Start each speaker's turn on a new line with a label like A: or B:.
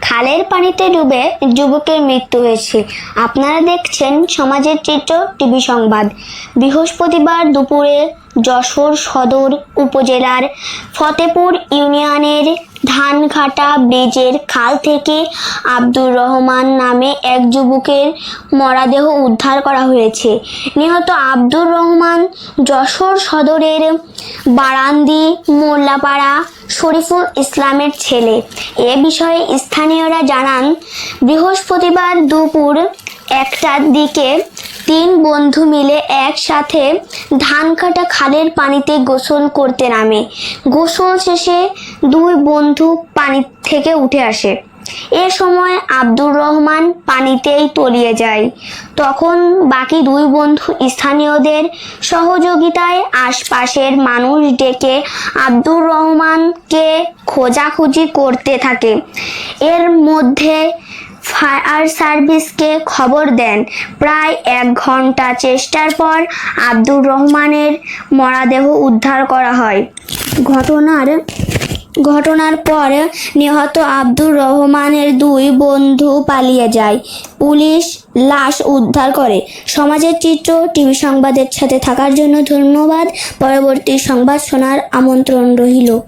A: খালের পানিতে ডুবে যুবকের মৃত্যু হয়েছে। আপনারা দেখছেন সমাজের চিত্র টিভি সংবাদ। বৃহস্পতিবার দুপুরে যশোর সদর উপজেলার ফতেপুর ইউনিয়নের ধানঘাটা ব্রিজের খাল থেকে আব্দুর রহমান নামে এক যুবকের মরাদেহ উদ্ধার করা হয়েছে। নিহত আব্দুর রহমান যশোর সদরের বারান্দি, মোল্লাপাড়া, শরীফুল ইসলামের ছেলে। এ বিষয়ে স্থানীয়রা জানান, বৃহস্পতিবার দুপুর একটার দিকে তিন বন্ধু মিলে একসাথে ধান কাটা খালের পানিতে গোসল করতে নামে। গোসল শেষে দুই বন্ধু পানি থেকে উঠে আসে। এ সময় আব্দুর রহমান পানিতেই তলিয়ে যায়। তখন বাকি দুই বন্ধু স্থানীয়দের সহযোগিতায় আশপাশের মানুষ ডেকে আব্দুর রহমানকে খোঁজাখুঁজি করতে থাকে। এর মধ্যে ফায়ার সার্ভিসকে খবর দেন। প্রায় এক ঘণ্টা চেষ্টার পর আব্দুর রহমানের মরাদেহ উদ্ধার করা হয়। ঘটনার ঘটনার পর নিহত আব্দুর রহমানের দুই বন্ধু পালিয়ে যায়। পুলিশ লাশ উদ্ধার করে। সমাজের চিত্র, টিভি সংবাদের সাথে থাকার জন্য ধন্যবাদ। পরবর্তী সংবাদ শোনার আমন্ত্রণ রইল।